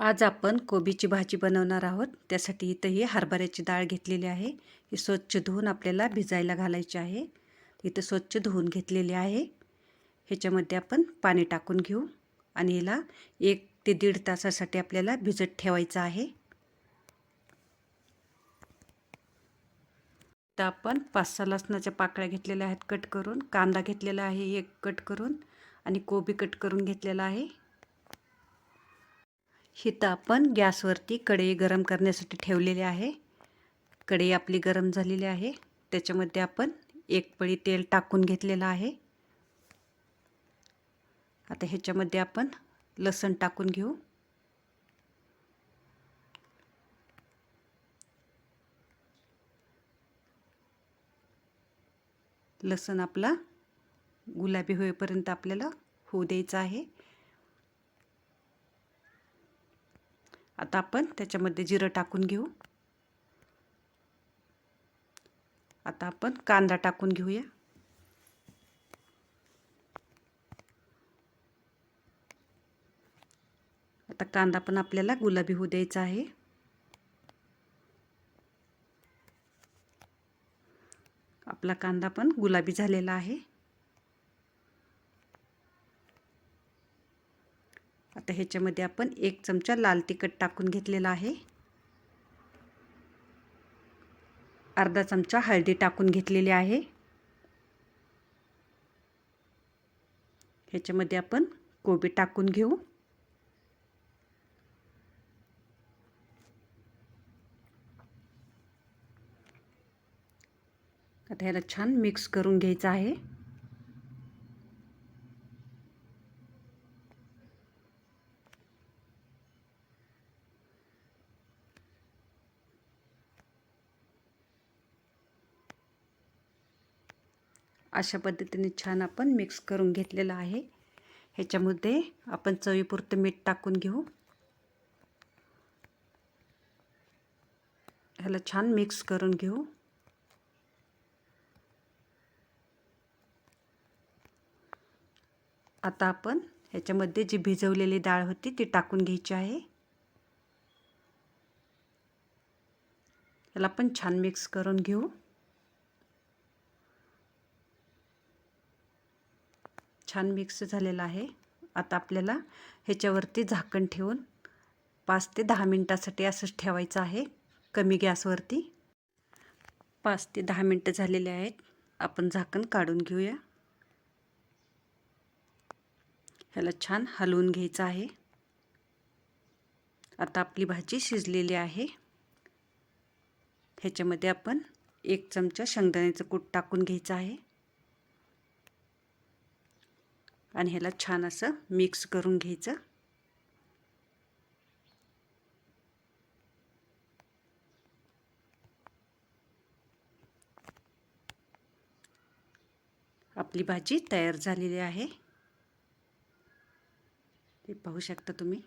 आज आपण कोबीची भाजी बनवणार आहोत. त्यासाठी इथं ही हरभऱ्याची डाळ घेतलेली आहे. ही स्वच्छ धुवून आपल्याला भिजायला घालायची आहे. इथं स्वच्छ धुवून घेतलेली आहे. ह्याच्यामध्ये आपण पाणी टाकून घेऊ आणि हिला एक ते दीड तासासाठी आपल्याला भिजत ठेवायचं आहे. तर आपण पाच सहा लसणाच्या पाकळ्या घेतलेल्या आहेत कट करून. कांदा घेतलेला आहे एक कट करून आणि कोबी कट करून घेतलेला आहे. हिथं आपण गॅसवरती कढई गरम करण्यासाठी ठेवलेली आहे. कढई आपली गरम झालेली आहे. त्याच्यामध्ये आपण एक पळी तेल टाकून घेतलेलं आहे. आता ह्याच्यामध्ये आपण लसण टाकून घेऊ. लसण आपला गुलाबी होईपर्यंत आपल्याला होऊ द्यायचं आहे. आता आपण त्याच्यामध्ये जिरं टाकून घेऊ. आता आपण कांदा टाकून घेऊया. आता कांदा पण आपल्याला गुलाबी होऊ द्यायचा आहे. आपला कांदा पण गुलाबी झालेला आहे. आता ह्याच्यामध्ये आपण एक चमचा लाल तिखट टाकून घेतलेला आहे. अर्धा चमचा हळदी टाकून घेतलेली आहे. ह्याच्यामध्ये आपण कोबी टाकून घेऊ. आता ह्याला छान मिक्स करून घ्यायचं आहे. अशा पद्धतीने छान आपण मिक्स करून घेतलेलं आहे. ह्याच्यामध्ये आपण चवीपुरतं मीठ टाकून घेऊ. ह्याला छान मिक्स करून घेऊ. आता आपण ह्याच्यामध्ये जी भिजवलेली डाळ होती ती टाकून घ्यायची आहे. ह्याला पण छान मिक्स करून घेऊ. छान मिक्स झालेला आहे. आता आपल्याला ह्याच्यावरती झाकण ठेवून पाच ते दहा मिनटासाठी असंच ठेवायचं आहे. कमी गॅसवरती. पाच ते दहा मिनटं झालेले आहेत. आपण झाकण काढून घेऊया. ह्याला छान हलवून घ्यायचं आहे. आता आपली भाजी शिजलेली आहे. ह्याच्यामध्ये आपण एक चमचा शेंगदाण्याचं कूट टाकून घ्यायचं आहे. आणि ह्याला छान असं मिक्स करून घ्यायचं. आपली भाजी तयार झालेली आहे. ते पाहू शकता तुम्ही.